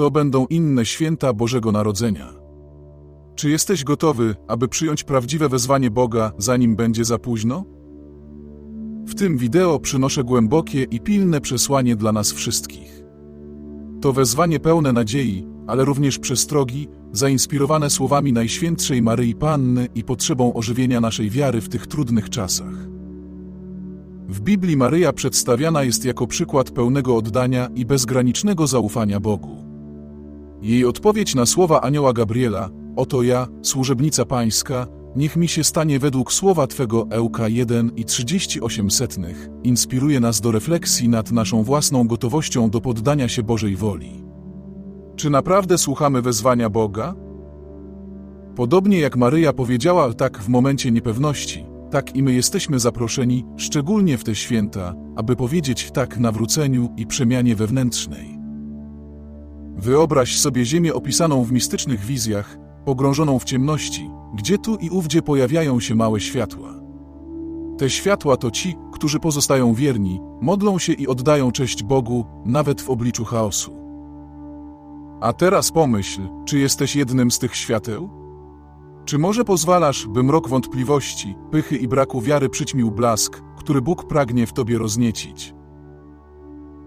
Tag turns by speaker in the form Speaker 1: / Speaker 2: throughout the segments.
Speaker 1: to będą inne święta Bożego Narodzenia. Czy jesteś gotowy, aby przyjąć prawdziwe wezwanie Boga, zanim będzie za późno? W tym wideo przynoszę głębokie i pilne przesłanie dla nas wszystkich. To wezwanie pełne nadziei, ale również przestrogi, zainspirowane słowami Najświętszej Maryi Panny i potrzebą ożywienia naszej wiary w tych trudnych czasach. W Biblii Maryja przedstawiana jest jako przykład pełnego oddania i bezgranicznego zaufania Bogu. Jej odpowiedź na słowa anioła Gabriela, oto ja, służebnica pańska, niech mi się stanie według słowa Twego Ełka 1 i 38 setnych, inspiruje nas do refleksji nad naszą własną gotowością do poddania się Bożej woli. Czy naprawdę słuchamy wezwania Boga? Podobnie jak Maryja powiedziała tak w momencie niepewności, tak i my jesteśmy zaproszeni, szczególnie w te święta, aby powiedzieć tak nawróceniu i przemianie wewnętrznej. Wyobraź sobie ziemię opisaną w mistycznych wizjach, pogrążoną w ciemności, gdzie tu i ówdzie pojawiają się małe światła. Te światła to ci, którzy pozostają wierni, modlą się i oddają cześć Bogu, nawet w obliczu chaosu. A teraz pomyśl, czy jesteś jednym z tych świateł? Czy może pozwalasz, by mrok wątpliwości, pychy i braku wiary przyćmił blask, który Bóg pragnie w tobie rozniecić?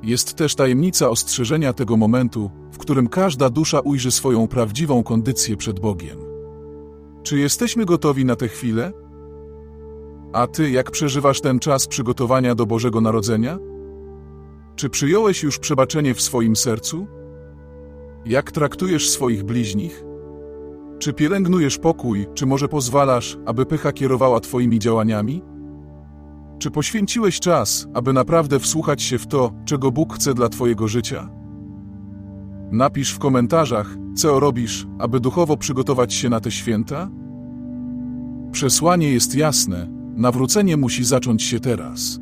Speaker 1: Jest też tajemnica ostrzeżenia tego momentu, w którym każda dusza ujrzy swoją prawdziwą kondycję przed Bogiem. Czy jesteśmy gotowi na tę chwilę? A ty, jak przeżywasz ten czas przygotowania do Bożego Narodzenia? Czy przyjąłeś już przebaczenie w swoim sercu? Jak traktujesz swoich bliźnich? Czy pielęgnujesz pokój, czy może pozwalasz, aby pycha kierowała Twoimi działaniami? Czy poświęciłeś czas, aby naprawdę wsłuchać się w to, czego Bóg chce dla Twojego życia? Napisz w komentarzach, co robisz, aby duchowo przygotować się na te święta? Przesłanie jest jasne: nawrócenie musi zacząć się teraz.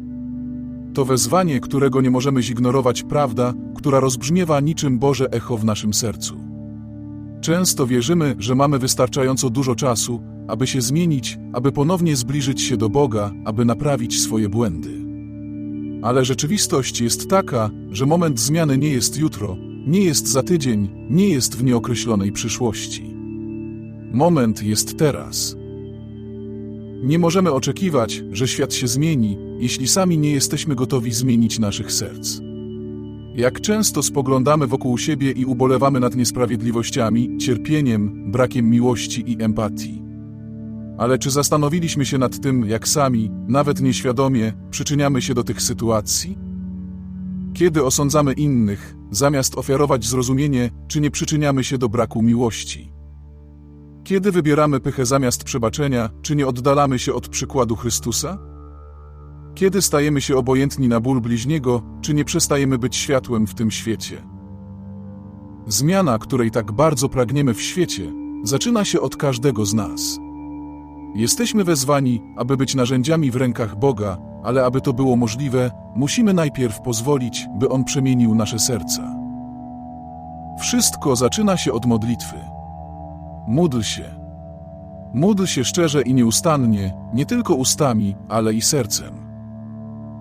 Speaker 1: To wezwanie, którego nie możemy zignorować, prawda, która rozbrzmiewa niczym Boże echo w naszym sercu. Często wierzymy, że mamy wystarczająco dużo czasu, aby się zmienić, aby ponownie zbliżyć się do Boga, aby naprawić swoje błędy. Ale rzeczywistość jest taka, że moment zmiany nie jest jutro, nie jest za tydzień, nie jest w nieokreślonej przyszłości. Moment jest teraz. Nie możemy oczekiwać, że świat się zmieni, jeśli sami nie jesteśmy gotowi zmienić naszych serc. Jak często spoglądamy wokół siebie i ubolewamy nad niesprawiedliwościami, cierpieniem, brakiem miłości i empatii. Ale czy zastanowiliśmy się nad tym, jak sami, nawet nieświadomie, przyczyniamy się do tych sytuacji? Kiedy osądzamy innych, zamiast ofiarować zrozumienie, czy nie przyczyniamy się do braku miłości? Kiedy wybieramy pychę zamiast przebaczenia, czy nie oddalamy się od przykładu Chrystusa? Kiedy stajemy się obojętni na ból bliźniego, czy nie przestajemy być światłem w tym świecie? Zmiana, której tak bardzo pragniemy w świecie, zaczyna się od każdego z nas. Jesteśmy wezwani, aby być narzędziami w rękach Boga, ale aby to było możliwe, musimy najpierw pozwolić, by On przemienił nasze serca. Wszystko zaczyna się od modlitwy. Módl się. Módl się szczerze i nieustannie, nie tylko ustami, ale i sercem.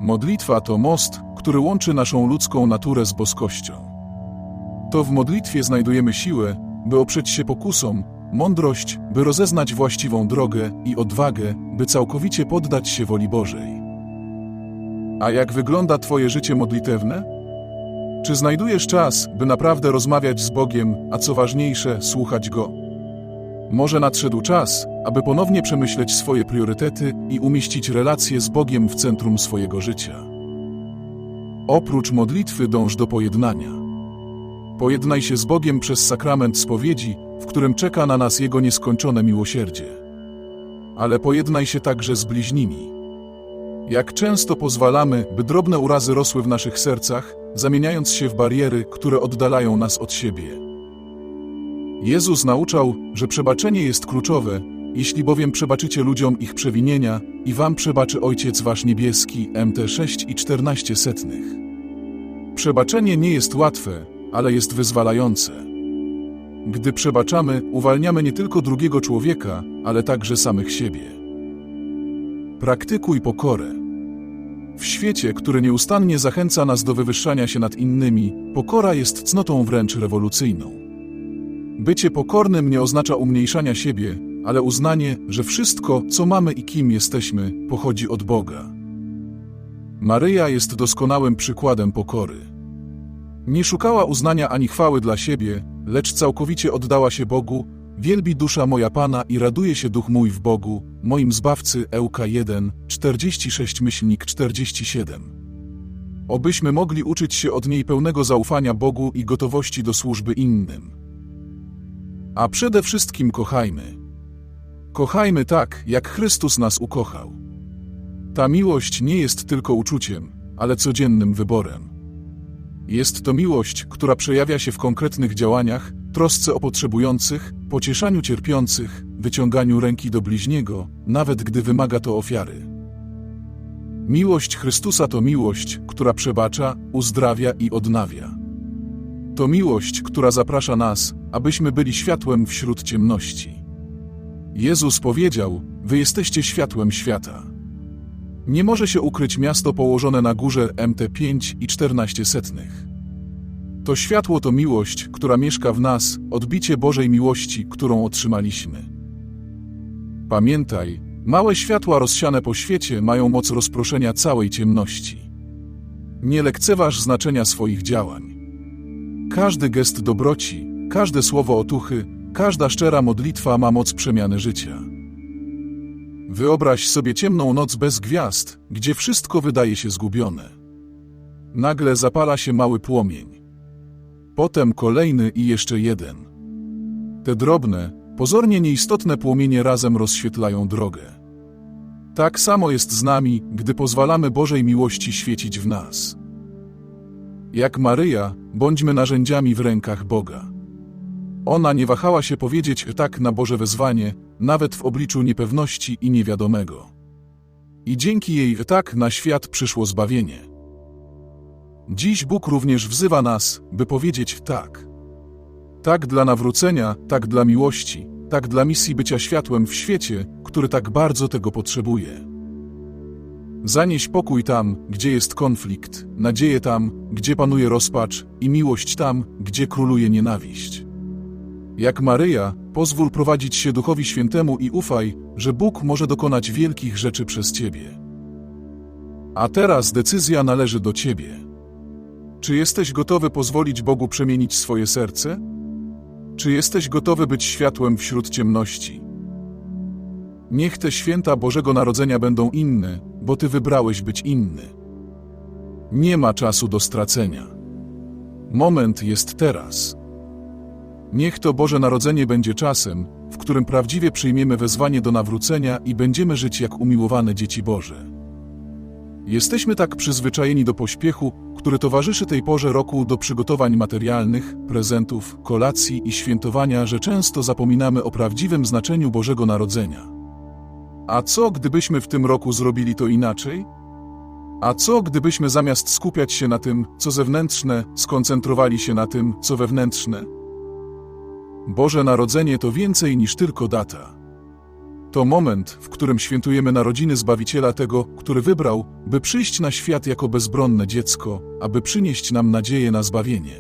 Speaker 1: Modlitwa to most, który łączy naszą ludzką naturę z boskością. To w modlitwie znajdujemy siłę, by oprzeć się pokusom, mądrość, by rozeznać właściwą drogę i odwagę, by całkowicie poddać się woli Bożej. A jak wygląda Twoje życie modlitewne? Czy znajdujesz czas, by naprawdę rozmawiać z Bogiem, a co ważniejsze, słuchać Go? Może nadszedł czas, aby ponownie przemyśleć swoje priorytety i umieścić relacje z Bogiem w centrum swojego życia. Oprócz modlitwy dąż do pojednania. Pojednaj się z Bogiem przez sakrament spowiedzi, w którym czeka na nas Jego nieskończone miłosierdzie. Ale pojednaj się także z bliźnimi. Jak często pozwalamy, by drobne urazy rosły w naszych sercach, zamieniając się w bariery, które oddalają nas od siebie. Jezus nauczał, że przebaczenie jest kluczowe, jeśli bowiem przebaczycie ludziom ich przewinienia, i wam przebaczy Ojciec Wasz Niebieski, MT 6 i 14 setnych. Przebaczenie nie jest łatwe, ale jest wyzwalające. Gdy przebaczamy, uwalniamy nie tylko drugiego człowieka, ale także samych siebie. Praktykuj pokorę. W świecie, który nieustannie zachęca nas do wywyższania się nad innymi, pokora jest cnotą wręcz rewolucyjną. Bycie pokornym nie oznacza umniejszania siebie, ale uznanie, że wszystko, co mamy i kim jesteśmy, pochodzi od Boga. Maryja jest doskonałym przykładem pokory. Nie szukała uznania ani chwały dla siebie, lecz całkowicie oddała się Bogu, wielbi dusza moja Pana i raduje się duch mój w Bogu, moim Zbawcy Euka 1, 46 myślnik 47. Obyśmy mogli uczyć się od niej pełnego zaufania Bogu i gotowości do służby innym. A przede wszystkim kochajmy. Kochajmy tak, jak Chrystus nas ukochał. Ta miłość nie jest tylko uczuciem, ale codziennym wyborem. Jest to miłość, która przejawia się w konkretnych działaniach, trosce o potrzebujących, pocieszaniu cierpiących, wyciąganiu ręki do bliźniego, nawet gdy wymaga to ofiary. Miłość Chrystusa to miłość, która przebacza, uzdrawia i odnawia. To miłość, która zaprasza nas, abyśmy byli światłem wśród ciemności. Jezus powiedział: Wy jesteście światłem świata. Nie może się ukryć miasto położone na górze MT5 i 14 setnych. To światło to miłość, która mieszka w nas, odbicie Bożej miłości, którą otrzymaliśmy. Pamiętaj, małe światła rozsiane po świecie mają moc rozproszenia całej ciemności. Nie lekceważ znaczenia swoich działań. Każdy gest dobroci, każde słowo otuchy, każda szczera modlitwa ma moc przemiany życia. Wyobraź sobie ciemną noc bez gwiazd, gdzie wszystko wydaje się zgubione. Nagle zapala się mały płomień. Potem kolejny i jeszcze jeden. Te drobne, pozornie nieistotne płomienie razem rozświetlają drogę. Tak samo jest z nami, gdy pozwalamy Bożej miłości świecić w nas. Jak Maryja, bądźmy narzędziami w rękach Boga. Ona nie wahała się powiedzieć tak na Boże wezwanie, nawet w obliczu niepewności i niewiadomego. I dzięki jej tak na świat przyszło zbawienie. Dziś Bóg również wzywa nas, by powiedzieć tak. Tak dla nawrócenia, tak dla miłości, tak dla misji bycia światłem w świecie, który tak bardzo tego potrzebuje. Zanieś pokój tam, gdzie jest konflikt, nadzieję tam, gdzie panuje rozpacz i miłość tam, gdzie króluje nienawiść. Jak Maryja, pozwól prowadzić się Duchowi Świętemu i ufaj, że Bóg może dokonać wielkich rzeczy przez Ciebie. A teraz decyzja należy do Ciebie. Czy jesteś gotowy pozwolić Bogu przemienić swoje serce? Czy jesteś gotowy być światłem wśród ciemności? Niech te święta Bożego Narodzenia będą inne, bo Ty wybrałeś być inny. Nie ma czasu do stracenia. Moment jest teraz. Niech to Boże Narodzenie będzie czasem, w którym prawdziwie przyjmiemy wezwanie do nawrócenia i będziemy żyć jak umiłowane dzieci Boże. Jesteśmy tak przyzwyczajeni do pośpiechu, który towarzyszy tej porze roku do przygotowań materialnych, prezentów, kolacji i świętowania, że często zapominamy o prawdziwym znaczeniu Bożego Narodzenia. A co gdybyśmy w tym roku zrobili to inaczej? A co gdybyśmy zamiast skupiać się na tym, co zewnętrzne, skoncentrowali się na tym, co wewnętrzne? Boże Narodzenie to więcej niż tylko data. To moment, w którym świętujemy narodziny Zbawiciela tego, który wybrał, by przyjść na świat jako bezbronne dziecko, aby przynieść nam nadzieję na zbawienie.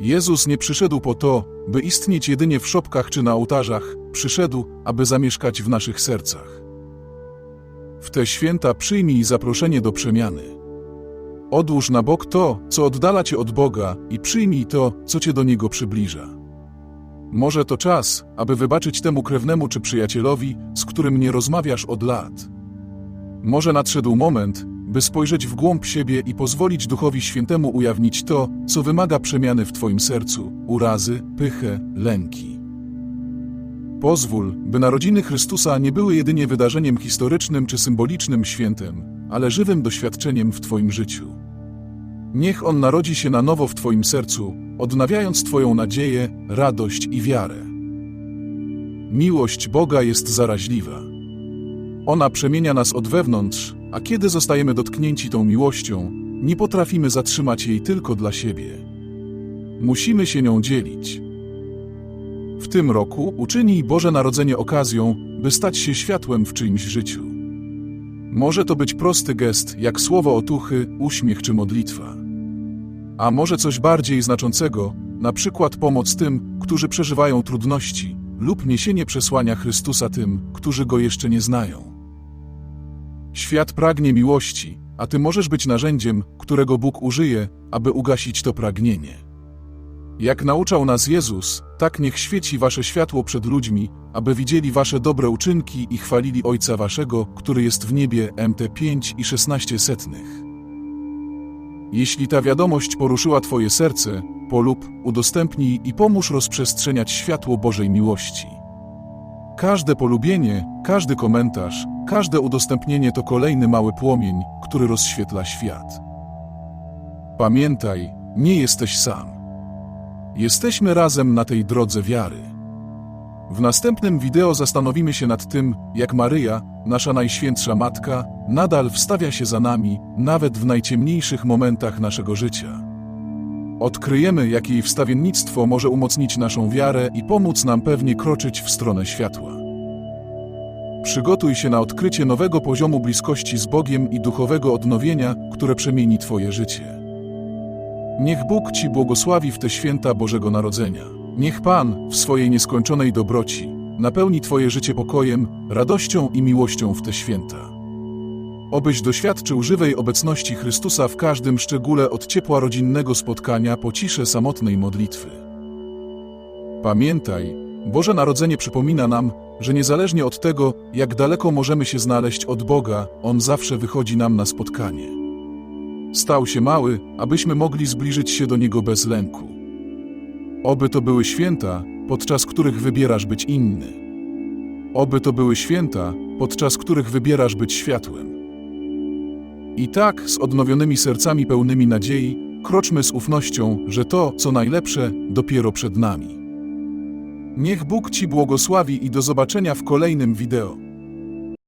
Speaker 1: Jezus nie przyszedł po to, by istnieć jedynie w szopkach czy na ołtarzach, przyszedł, aby zamieszkać w naszych sercach. W te święta przyjmij zaproszenie do przemiany. Odłóż na bok to, co oddala cię od Boga, i przyjmij to, co cię do Niego przybliża. Może to czas, aby wybaczyć temu krewnemu czy przyjacielowi, z którym nie rozmawiasz od lat. Może nadszedł moment, by spojrzeć w głąb siebie i pozwolić Duchowi Świętemu ujawnić to, co wymaga przemiany w Twoim sercu urazy, pychę, lęki. Pozwól, by narodziny Chrystusa nie były jedynie wydarzeniem historycznym czy symbolicznym świętem, ale żywym doświadczeniem w Twoim życiu. Niech On narodzi się na nowo w Twoim sercu, odnawiając Twoją nadzieję, radość i wiarę. Miłość Boga jest zaraźliwa. Ona przemienia nas od wewnątrz, a kiedy zostajemy dotknięci tą miłością, nie potrafimy zatrzymać jej tylko dla siebie. Musimy się nią dzielić. W tym roku uczynij Boże Narodzenie okazją, by stać się światłem w czyimś życiu. Może to być prosty gest, jak słowo otuchy, uśmiech czy modlitwa. A może coś bardziej znaczącego, na przykład pomoc tym, którzy przeżywają trudności, lub niesienie przesłania Chrystusa tym, którzy go jeszcze nie znają. Świat pragnie miłości, a ty możesz być narzędziem, którego Bóg użyje, aby ugasić to pragnienie. Jak nauczał nas Jezus, tak niech świeci wasze światło przed ludźmi, aby widzieli wasze dobre uczynki i chwalili Ojca waszego, który jest w niebie MT 5 i 16 setnych. Jeśli ta wiadomość poruszyła Twoje serce, polub, udostępnij i pomóż rozprzestrzeniać światło Bożej miłości. Każde polubienie, każdy komentarz, każde udostępnienie to kolejny mały płomień, który rozświetla świat. Pamiętaj, nie jesteś sam. Jesteśmy razem na tej drodze wiary. W następnym wideo zastanowimy się nad tym, jak Maryja, nasza najświętsza matka, nadal wstawia się za nami, nawet w najciemniejszych momentach naszego życia. Odkryjemy, jak jej wstawiennictwo może umocnić naszą wiarę i pomóc nam pewnie kroczyć w stronę światła. Przygotuj się na odkrycie nowego poziomu bliskości z Bogiem i duchowego odnowienia, które przemieni Twoje życie. Niech Bóg Ci błogosławi w te święta Bożego Narodzenia. Niech Pan, w swojej nieskończonej dobroci, napełni Twoje życie pokojem, radością i miłością w te święta. Obyś doświadczył żywej obecności Chrystusa w każdym szczególe od ciepła rodzinnego spotkania po ciszę samotnej modlitwy. Pamiętaj, Boże Narodzenie przypomina nam, że niezależnie od tego, jak daleko możemy się znaleźć od Boga, On zawsze wychodzi nam na spotkanie. Stał się mały, abyśmy mogli zbliżyć się do Niego bez lęku. Oby to były święta, podczas których wybierasz być inny. Oby to były święta, podczas których wybierasz być światłem. I tak, z odnowionymi sercami pełnymi nadziei, kroczmy z ufnością, że to, co najlepsze, dopiero przed nami. Niech Bóg Ci błogosławi i do zobaczenia w kolejnym wideo.